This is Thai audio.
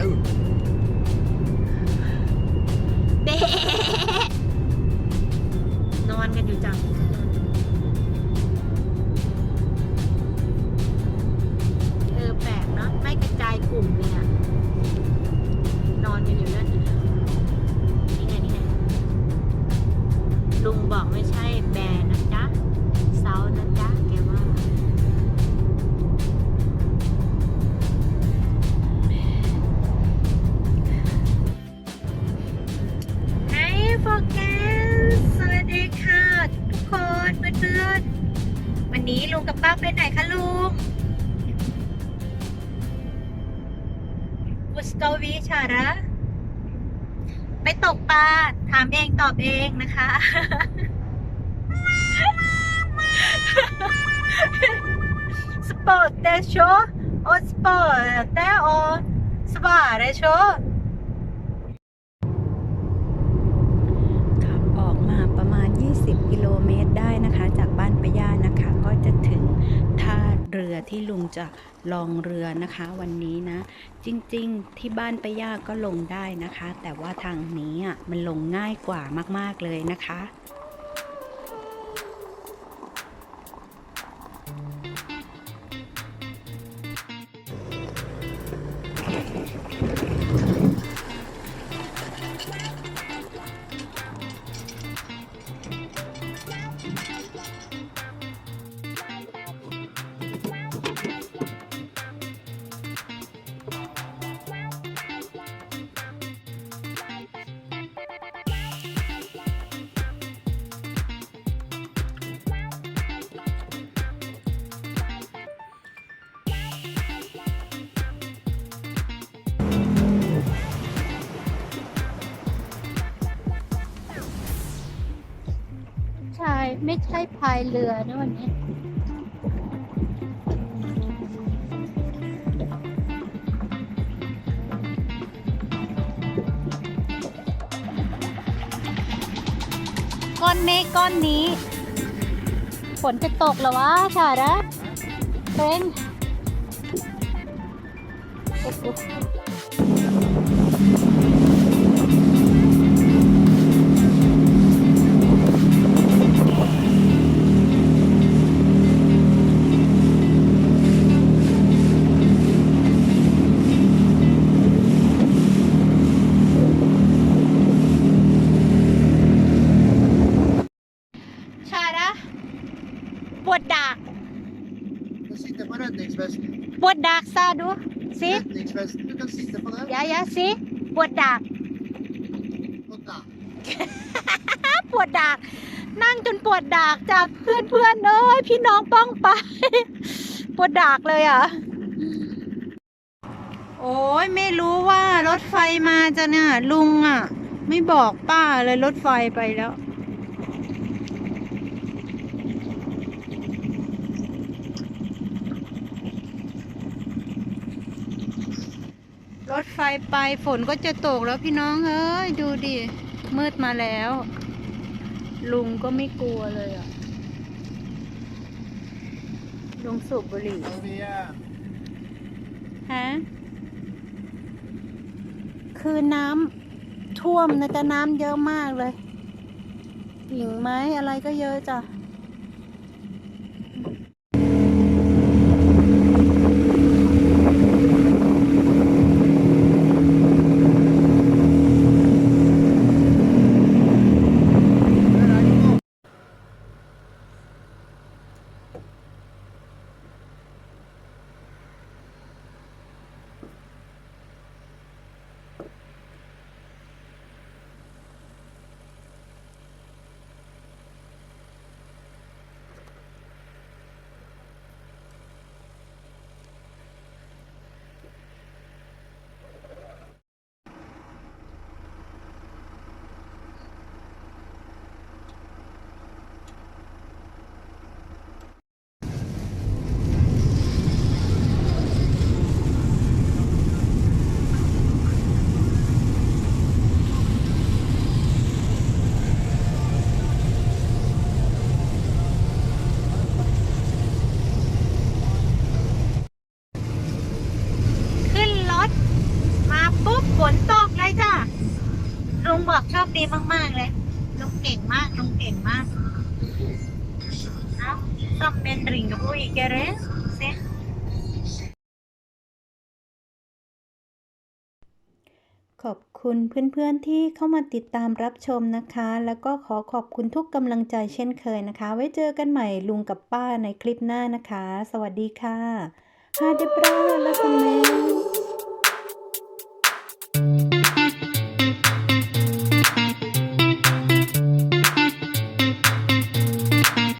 out. นอนกันอยู่จัง เออแปลกเนาะไม่กระจายกลุ่มเนี่ย นอนกันอยู่นั่นนี่ไงนี่ไงลุงบอกไม่ใช่ อ้โฟกัสสวัสดีค่ะทุกคนเพื่อนๆวันนี้ลุงกับป้าไปไหนคะลุงบุสโตวิชาระไปตกปลาถามเองตอบเองนะคะ สปอร์ตเตโชโอสปอร์ตเตโอสบาร์โช ขับออกมาประมาณ 20 กิโลเมตรได้นะคะ จากบ้านปะย่านะคะ ก็จะถึงท่าเรือที่ลุงจะลองเรือนะคะ วันนี้นะ จริงๆ ที่บ้านปะย่าก็ลงได้นะคะ แต่ว่าทางนี้อะมันลงง่ายกว่ามากๆเลยนะคะ ใช่ไม่ใช่พายเรือนะวันนี้ก้อนเมฆก้อนนี้ฝนจะตกหรอวะชาระเป็น ปวดดากซาดูสิ Räddningsvästen, du kan sitta på den. ยายาสิปวดดาก Och där. ปวดดาก นั่งจนปวดดากจากเพื่อนเพื่อนๆเอ้ยพี่น้องป้องไป ปวดดากเลยอะ โอ้ยไม่รู้ว่ารถไฟมาจะเนี่ยลุงอะ ไม่บอกป้าเลยรถไฟไปแล้ว ถไฟไปฝนก็จะตกแล้วพี่น้องเอ้ยดูดิมืดมาแล้ว ลุงก็ไม่กลัวเลยอะ ลุงสูบบุหรี่ Kom igen. ฮะคือน้ำท่วมนะแต่น้ำเยอะมากเลยกิ่งไม้อะไรก็เยอะจ้ะ ขึ้นรถ มาปุ๊บฝนตกเลยจ้ะ ลุงบอกโชค ดีมาก ๆ เลยลุงเก่งมากลุงเก่งมาก som en ring och igare. Se. ขอบคุณเพื่อนๆที่เข้ามาติดตามรับชมนะคะ แล้วก็ขอขอบคุณทุกกำลังใจเช่นเคยนะคะ ไว้เจอกันใหม่ลุงกับป้าในคลิปหน้านะคะ สวัสดีค่ะ Ha det bra alla som är